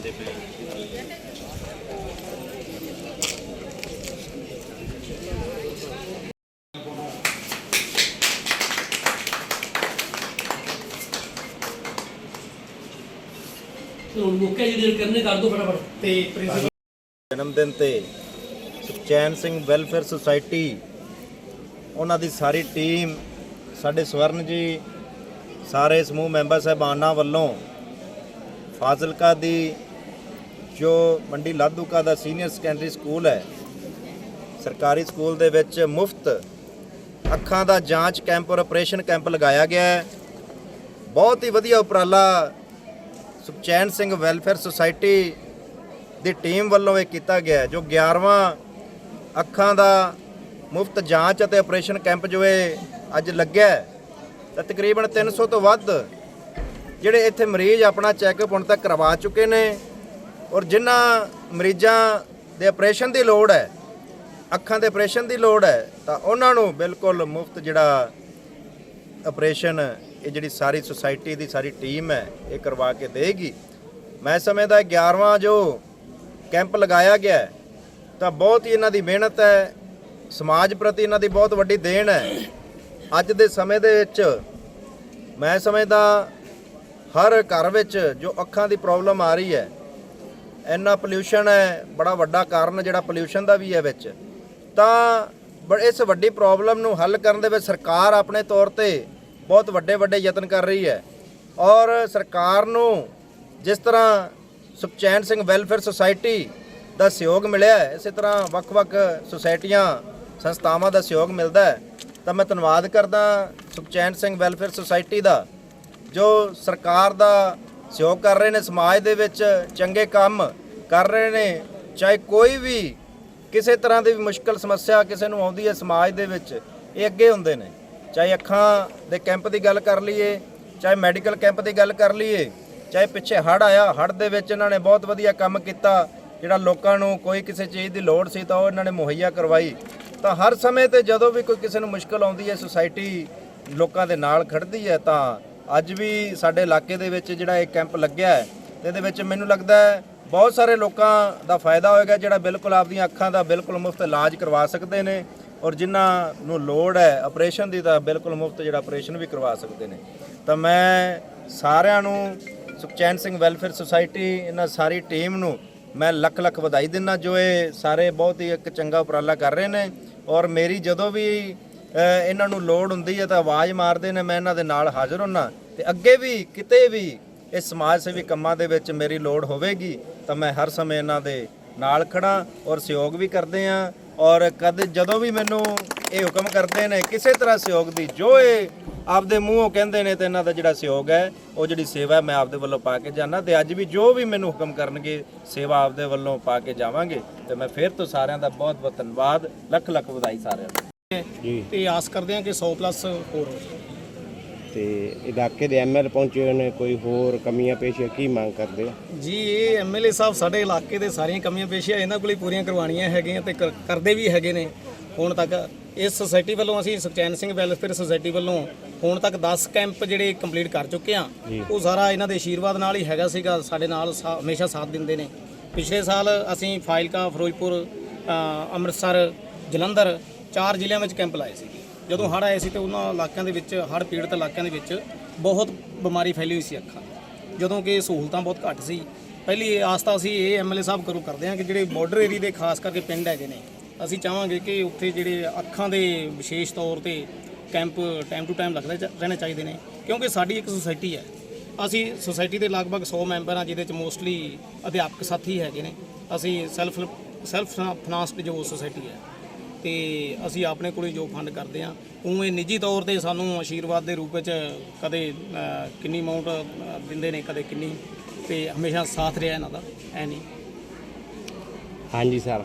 ਜਾਂਦੇ ਪਏ ਹੁਣ ਮੁੱਕੇ ਜੀ ਦੇਰ ਕਰਨੇ ਕਰ ਦੋ ਫਟਾਫਟ। ਤੇ ਪ੍ਰਿੰਸੀਪਲ ਜਨਮ ਦਿਨ ਤੇ ਸੁਖਚੈਨ ਸਿੰਘ ਵੈਲਫੇਅਰ ਸੁਸਾਇਟੀ ਉਹਨਾਂ ਦੀ ਸਾਰੀ ਟੀਮ ਸਾਡੇ ਸਵਰਨ ਜੀ ਸਾਰੇ ਸਮੂਹ ਮੈਂਬਰ ਸਾਹਿਬਾਨਾਂ ਵੱਲੋਂ ਫਾਜ਼ਿਲਕਾ ਦੀ ਜੋ ਮੰਡੀ ਲਾਧੂਕਾ ਦਾ ਸੀਨੀਅਰ ਸੈਕੰਡਰੀ ਸਕੂਲ ਹੈ, ਸਰਕਾਰੀ ਸਕੂਲ ਦੇ ਵਿੱਚ ਮੁਫਤ ਅੱਖਾਂ ਦਾ ਜਾਂਚ ਕੈਂਪ ਔਰ ਆਪਰੇਸ਼ਨ ਕੈਂਪ ਲਗਾਇਆ ਗਿਆ ਹੈ। ਬਹੁਤ ਹੀ ਵਧੀਆ ਉਪਰਾਲਾ ਸੁਖਚੈਨ ਸਿੰਘ ਵੈਲਫੇਅਰ ਸੁਸਾਇਟੀ ਦੀ ਟੀਮ ਵੱਲੋਂ ਇਹ ਕੀਤਾ ਗਿਆ ਜੋ 11ਵਾਂ ਅੱਖਾਂ ਦਾ ਮੁਫਤ ਜਾਂਚ ਅਤੇ ਆਪਰੇਸ਼ਨ ਕੈਂਪ ਜੋ ਇਹ ਅੱਜ ਲੱਗਿਆ ਤਾਂ ਤਕਰੀਬਨ 300 ਤੋਂ ਵੱਧ ਜਿਹੜੇ ਇੱਥੇ ਮਰੀਜ਼ ਆਪਣਾ ਚੈੱਕਅਪ ਹੁਣ ਤੱਕ ਕਰਵਾ ਚੁੱਕੇ ਨੇ। ਔਰ ਜਿਨ੍ਹਾਂ ਮਰੀਜ਼ਾਂ ਦੇ ਆਪਰੇਸ਼ਨ ਦੀ ਲੋੜ ਹੈ, ਅੱਖਾਂ ਦੇ ਆਪਰੇਸ਼ਨ ਦੀ ਲੋੜ ਹੈ, ਤਾਂ ਉਹਨਾਂ ਨੂੰ ਬਿਲਕੁਲ ਮੁਫਤ ਜਿਹੜਾ ਆਪਰੇਸ਼ਨ, ਇਹ ਜਿਹੜੀ ਸਾਰੀ ਸੁਸਾਇਟੀ ਦੀ ਸਾਰੀ ਟੀਮ ਹੈ, ਇਹ ਕਰਵਾ ਕੇ ਦੇਗੀ। ਮੈਂ ਸਮਝਦਾ 11ਵਾਂ ਜੋ ਕੈਂਪ ਲਗਾਇਆ ਗਿਆ ਤਾਂ ਬਹੁਤ ਹੀ ਇਹਨਾਂ ਦੀ ਮਿਹਨਤ ਹੈ, ਸਮਾਜ ਪ੍ਰਤੀ ਇਹਨਾਂ ਦੀ ਬਹੁਤ ਵੱਡੀ ਦੇਣ ਹੈ। ਅੱਜ ਦੇ ਸਮੇਂ ਦੇ ਵਿੱਚ ਮੈਂ ਸਮਝਦਾ ਹਰ ਘਰ ਵਿੱਚ ਜੋ ਅੱਖਾਂ ਦੀ ਪ੍ਰੋਬਲਮ ਆ ਰਹੀ ਹੈ ਇੰਨਾ ਪੋਲਿਊਸ਼ਨ ਹੈ, ਬੜਾ ਵੱਡਾ ਕਾਰਨ ਜਿਹੜਾ ਪੋਲਿਊਸ਼ਨ ਦਾ ਵੀ ਹੈ ਵਿੱਚ। ਤਾਂ ਬ- ਇਸ ਵੱਡੀ ਪ੍ਰੋਬਲਮ ਨੂੰ ਹੱਲ ਕਰਨ ਦੇ ਵਿੱਚ ਸਰਕਾਰ ਆਪਣੇ ਤੌਰ ਤੇ ਬਹੁਤ ਵੱਡੇ ਵੱਡੇ ਯਤਨ ਕਰ ਰਹੀ ਹੈ। ਔਰ ਸਰਕਾਰ ਨੂੰ ਜਿਸ ਤਰ੍ਹਾਂ ਸੁਖਚੈਨ ਸਿੰਘ ਵੈਲਫੇਅਰ ਸੁਸਾਇਟੀ ਦਾ ਸਹਿਯੋਗ ਮਿਲਿਆ ਹੈ, ਇਸੇ ਤਰ੍ਹਾਂ ਵੱਖ-ਵੱਖ ਸੁਸਾਇਟੀਆਂ, ਸੰਸਥਾਵਾਂ ਦਾ ਸਹਿਯੋਗ ਮਿਲਦਾ ਹੈ। ਤਾਂ ਮੈਂ ਧੰਨਵਾਦ ਕਰਦਾ ਸੁਖਚੈਨ ਸਿੰਘ ਵੈਲਫੇਅਰ ਸੁਸਾਇਟੀ ਦਾ, ਜੋ ਸਰਕਾਰ ਦਾ ਸਹਿਯੋਗ ਕਰ ਰਹੇ ਨੇ ਸਮਾਜ ਦੇ ਵਿੱਚ, ਚੰਗੇ ਕੰਮ ਕਰ ਰਹੇ ਨੇ, ਚਾਹੇ ਕੋਈ ਵੀ ਕਿਸੇ ਤਰ੍ਹਾਂ ਦੀ ਵੀ ਮੁਸ਼ਕਲ ਸਮੱਸਿਆ ਕਿਸੇ ਨੂੰ ਆਉਂਦੀ ਹੈ ਸਮਾਜ ਦੇ ਵਿੱਚ, ਇਹ ਅੱਗੇ ਹੁੰਦੇ ਨੇ। ਚਾਹੇ ਅੱਖਾਂ ਦੇ ਕੈਂਪ ਦੀ ਗੱਲ ਕਰ ਲਈਏ, ਚਾਹੇ ਮੈਡੀਕਲ ਕੈਂਪ ਦੀ ਗੱਲ ਕਰ ਲਈਏ, ਚਾਹੇ ਪਿੱਛੇ ਹੜ ਆਇਆ ਹੜ ਦੇ ਵਿੱਚ ਇਹਨਾਂ ਨੇ ਬਹੁਤ ਵਧੀਆ ਕੰਮ ਕੀਤਾ, ਜਿਹੜਾ ਲੋਕਾਂ ਨੂੰ ਕੋਈ ਕਿਸੇ ਚੀਜ਼ ਦੀ ਲੋੜ ਸੀ ਤਾਂ ਉਹ ਇਹਨਾਂ ਨੇ ਮੁਹੱਈਆ ਕਰਵਾਈ। ਤਾਂ ਹਰ ਸਮੇਂ ਤੇ ਜਦੋਂ ਵੀ ਕੋਈ ਕਿਸੇ ਨੂੰ ਮੁਸ਼ਕਲ ਆਉਂਦੀ ਹੈ ਸੁਸਾਇਟੀ ਲੋਕਾਂ ਦੇ ਨਾਲ ਖੜਦੀ ਹੈ, ਤਾਂ ਅੱਜ ਵੀ ਸਾਡੇ ਇਲਾਕੇ ਦੇ ਵਿੱਚ ਜਿਹੜਾ ਇਹ ਕੈਂਪ ਲੱਗਿਆ ਹੈ ਤੇ ਇਹਦੇ ਵਿੱਚ ਮੈਨੂੰ ਲੱਗਦਾ ਹੈ ਬਹੁਤ ਸਾਰੇ ਲੋਕਾਂ ਦਾ ਫਾਇਦਾ ਹੋਏਗਾ ਜਿਹੜਾ ਬਿਲਕੁਲ ਆਪਦੀਆਂ ਅੱਖਾਂ ਦਾ ਬਿਲਕੁਲ ਮੁਫਤ ਇਲਾਜ ਕਰਵਾ ਸਕਦੇ ਨੇ ਔਰ ਜਿਨ੍ਹਾਂ ਨੂੰ ਲੋੜ ਹੈ ਆਪਰੇਸ਼ਨ ਦੀ ਤਾਂ ਬਿਲਕੁਲ ਮੁਫਤ ਜਿਹੜਾ ਆਪਰੇਸ਼ਨ ਵੀ ਕਰਵਾ ਸਕਦੇ ਨੇ। ਤਾਂ ਮੈਂ ਸਾਰਿਆਂ ਨੂੰ, ਸੁਖਚੈਨ ਸਿੰਘ ਵੈਲਫੇਅਰ ਸੁਸਾਇਟੀ, ਇਹਨਾਂ ਸਾਰੀ ਟੀਮ ਨੂੰ ਮੈਂ ਲੱਖ ਲੱਖ ਵਧਾਈ ਦਿੰਦਾ ਜੋ ਇਹ ਸਾਰੇ ਬਹੁਤ ਹੀ ਇੱਕ ਚੰਗਾ ਉਪਰਾਲਾ ਕਰ ਰਹੇ ਨੇ ਔਰ ਮੇਰੀ ਜਦੋਂ ਵੀ ਇਹਨਾਂ ਨੂੰ ਲੋੜ ਹੁੰਦੀ ਹੈ ਤਾਂ ਆਵਾਜ਼ ਮਾਰਦੇ ਨੇ, ਮੈਂ ਇਹਨਾਂ ਦੇ ਨਾਲ ਹਾਜ਼ਰ ਹੁੰਨਾ। ਤੇ ਅੱਗੇ ਵੀ ਕਿਤੇ ਵੀ ਇਸ ਸਮਾਜ ਸੇਵੀ ਕੰਮਾਂ ਦੇ ਵਿੱਚ ਮੇਰੀ ਲੋੜ ਹੋਵੇਗੀ ਤਾਂ ਮੈਂ ਹਰ ਸਮੇਂ ਇਹਨਾਂ ਦੇ ਨਾਲ ਖੜਾ ਔਰ ਸਹਿਯੋਗ ਵੀ ਕਰਦੇ ਆ ਔਰ ਕਦੇ ਜਦੋਂ ਵੀ ਮੈਨੂੰ ਇਹ ਹੁਕਮ ਕਰਦੇ ਨੇ ਕਿਸੇ ਤਰ੍ਹਾਂ ਸਹਿਯੋਗ ਦੀ ਜੋ ਇਹ ਆਪਦੇ ਮੂੰਹੋਂ ਕਹਿੰਦੇ ਨੇ ਤੇ ਇਹਨਾਂ ਦਾ ਜਿਹੜਾ ਸਹਿਯੋਗ ਹੈ ਉਹ ਜਿਹੜੀ ਸੇਵਾ ਹੈ, ਮੈਂ ਆਪਦੇ ਵੱਲੋਂ ਪਾ ਕੇ ਜਾਣਾ ਤੇ ਅੱਜ ਵੀ ਜੋ ਵੀ ਮੈਨੂੰ ਹੁਕਮ ਕਰਨਗੇ ਸੇਵਾ ਆਪਦੇ ਵੱਲੋਂ ਪਾ ਕੇ ਜਾਵਾਂਗੇ ਤੇ ਮੈਂ ਫਿਰ ਤੋਂ ਸਾਰਿਆਂ ਦਾ ਬਹੁਤ ਬਹੁਤ ਧੰਨਵਾਦ ਲੱਖ ਲੱਖ ਵਧਾਈ ਸਾਰਿਆਂ ਨੂੰ। ਤੇ ਆਸ ਕਰਦੇ ਹਾਂ ਕਿ 100 ਪਲੱਸ ਹੋਰ ਹੋ ਤੇ ਇਲਾਕੇ ਦੇ ਐਮਐਲ ਪਹੁੰਚੇ ਹੋਏ ਨੇ ਕੋਈ ਹੋਰ ਕਮੀਆਂ ਪੇਸ਼ੀਆਂ ਕੀ ਮੰਗ ਕਰਦੇ ਆ? ਜੀ ਇਹ ਐਮਐਲਏ ਸਾਹਿਬ ਸਾਡੇ ਇਲਾਕੇ ਦੇ ਸਾਰੀਆਂ ਕਮੀਆਂ ਪੇਸ਼ੀਆਂ ਇਹਨਾਂ ਕੋਲ ਹੀ ਪੂਰੀਆਂ ਕਰਵਾਉਣੀਆਂ ਹੈਗੀਆਂ ਤੇ ਕਰ- ਕਰਦੇ ਵੀ ਹੈਗੇ ਨੇ। ਹੁਣ ਤੱਕ ਇਸ ਸੁਸਾਇਟੀ ਵੱਲੋਂ ਅਸੀਂ ਸੁਖਚੈਨ ਸਿੰਘ ਵੈਲਫੇਅਰ ਸੁਸਾਇਟੀ ਵੱਲੋਂ ਹੁਣ ਤੱਕ 10 ਕੈਂਪ ਜਿਹੜੇ ਕੰਪਲੀਟ ਕਰ ਚੁੱਕੇ ਆ ਉਹ ਸਾਰਾ ਇਹਨਾਂ ਦੇ ਆਸ਼ੀਰਵਾਦ ਨਾਲ ਹੀ ਹੈਗਾ ਸੀਗਾ ਸਾਡੇ ਨਾਲ ਸਾ- ਹਮੇਸ਼ਾ ਸਾਥ ਦਿੰਦੇ ਨੇ। ਪਿਛਲੇ ਸਾਲ ਅਸੀਂ ਫਾਇਲਕਾ ਫਿਰੋਜ਼ਪੁਰ ਅ, ਅੰਮ੍ਰਿਤਸਰ ਜਲੰਧਰ ਚਾਰ ਜ਼ਿਲ੍ਹਿਆਂ ਵਿੱਚ ਕੈਂਪ ਲਾਏ ਸੀ। ਜਦੋਂ ਹੜ੍ਹ ਆਏ ਸੀ ਤੇ ਉਹਨਾਂ ਇਲਾਕਿਆਂ ਦੇ ਵਿੱਚ, ਹੜ੍ਹ ਪੀੜਤ ਇਲਾਕਿਆਂ ਦੇ ਵਿੱਚ ਬਹੁਤ ਬਿਮਾਰੀ ਫੈਲੀ ਹੋਈ ਸੀ ਅੱਖਾਂ ਜਦੋਂ ਕਿ ਸਹੂਲਤਾਂ ਬਹੁਤ ਘੱਟ ਸੀ। ਪਹਿਲੀ ਆਸ ਅਸੀਂ ਇਹ ਐਮਐਲਏ ਸਾਹਿਬ ਕਰੂ ਕਰਦੇ ਹਾਂ ਕਿ ਜਿਹੜੇ ਬਾਰਡਰ ਏਰੀਆ ਦੇ ਖਾਸ ਕਰਕੇ ਪਿੰਡ ਹੈਗੇ ਨੇ, ਅਸੀਂ ਚਾਹਾਂਗੇ ਕਿ ਉੱਥੇ ਜਿਹੜੇ ਅੱਖਾਂ ਦੇ ਵਿਸ਼ੇਸ਼ ਤੌਰ ਤੇ ਕੈਂਪ ਟਾਈਮ ਟੂ ਟਾਈਮ ਲੱਗਦੇ ਚ- ਰਹਿਣੇ ਚਾਹੀਦੇ ਨੇ। ਕਿਉਂਕਿ ਸਾਡੀ ਇੱਕ ਸੁਸਾਇਟੀ ਹੈ। ਅਸੀਂ ਸੁਸਾਇਟੀ ਦੇ ਲਗਭਗ 100 ਮੈਂਬਰ ਹਾਂ, ਜਿਹਦੇ ਚ ਮੋਸਟਲੀ ਅਧਿਆਪਕ ਸਾਥੀ ਹੈਗੇ ਨੇ। ਅਸੀਂ ਸੈਲਫ ਸੈਲਫ ਫਾਈਨਾਂਸਡ ਜੋ ਸੁਸਾਇਟੀ ਹੈ। ਤੇ ਅਸੀਂ ਆਪਣੇ ਕੋਲੇ ਜੋ ਫੰਡ ਕਰਦੇ ਆ ਉਵੇਂ ਨਿੱਜੀ ਤੌਰ ਤੇ ਸਾਨੂੰ ਆਸ਼ੀਰਵਾਦ ਦੇ ਰੂਪ ਵਿੱਚ ਕਦੇ ਅ, ਕਿੰਨੀ ਅਮਾਉਂਟ ਦਿੰਦੇ ਨੇ ਕਦੇ ਕਿੰਨੀ ਤੇ ਹਮੇਸ਼ਾ ਸਾਥ ਰਿਹਾ ਇਹਨਾਂ ਦਾ ਐ ਨਹੀਂ। ਹਾਂਜੀ ਸਰ